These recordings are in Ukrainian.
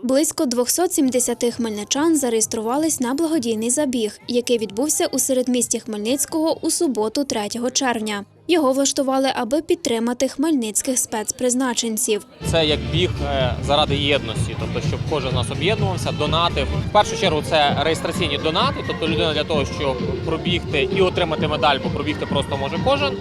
Близько 270 хмельничан зареєструвались на благодійний забіг, який відбувся у середмісті Хмельницького у суботу 3 червня. Його влаштували, аби підтримати хмельницьких спецпризначенців. Це як біг е, заради єдності, тобто щоб кожен з нас об'єднувався, донатив. В першу чергу це реєстраційні донати, тобто людина для того, щоб пробігти і отримати медаль, бо пробігти просто може кожен.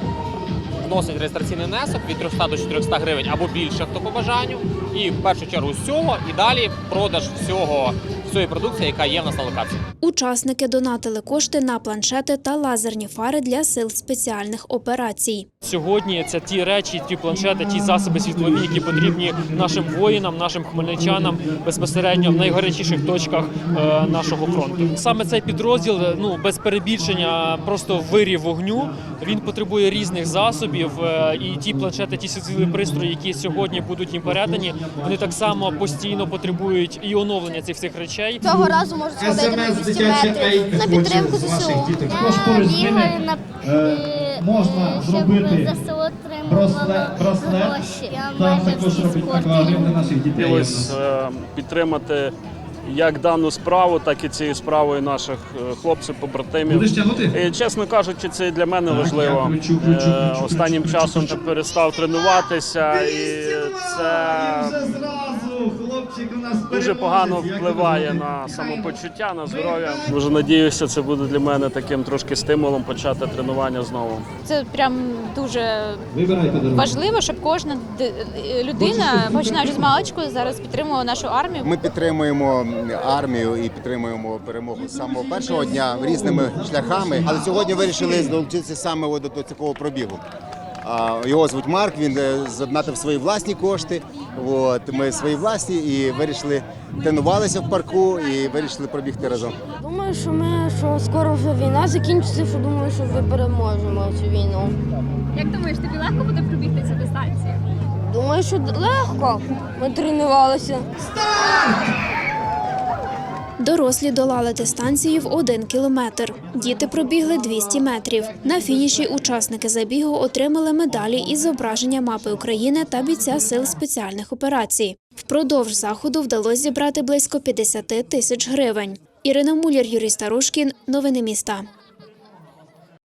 Вносить реєстраційний внесок від 300 до 400 гривень або більше, хто по бажанню. І в першу чергу з цього і далі продаж всього всієї продукції, яка є в нас на локації. Учасники донатили кошти на планшети та лазерні фари для сил спеціальних операцій. Сьогодні це ті речі, ті планшети, ті засоби світлові, які потрібні нашим воїнам, нашим хмельничанам безпосередньо в найгарячіших точках е, нашого фронту. Саме цей підрозділ, е, ну без перебільшення, просто вирів вогню. Він потребує різних засобів. е, І ті планшети, ті світлові пристрої, які сьогодні будуть їм передані, вони так само постійно потребують і оновлення цих всіх речей. Цього разу можуть сходити на 200 метрів на підтримку ЗСУ. Бігаю на е, можна щоб зробити браслет, Там також всі акваріум для наших дітей. хотілося е, підтримати як дану справу, так і цією справою наших е, хлопців, побратимів. І, чесно кажучи, це і для мене важливо. Е, Останнім часом перестав тренуватися, і це дуже погано впливає на самопочуття, на здоров'я. Дуже надіюся, це буде для мене таким трошки стимулом почати тренування знову. Це прям дуже важливо, щоб кожна людина, починаючи з маличку, зараз підтримувала нашу армію. Ми підтримуємо армію і підтримуємо перемогу з самого першого дня різними шляхами. Але сьогодні вирішили долучитися саме до такого пробігу. Його звуть Марк. Він е, задонатив свої власні кошти. От ми свої власні і вирішили тренувалися в парку і вирішили пробігти разом. Думаю, що ми що скоро вже війна закінчиться, що думаю, що ви переможемо цю війну. Як думаєш, тобі легко буде пробігти цю дистанцію? Думаю, що легко. Ми тренувалися. Дорослі долали дистанцію в один кілометр. Діти пробігли 200 метрів. На фініші учасники забігу отримали медалі із зображення мапи України та бійця сил спеціальних операцій. Впродовж заходу вдалося зібрати близько 50 тисяч гривень. Ірина Мулір, Юрій Старушкін. Новини міста.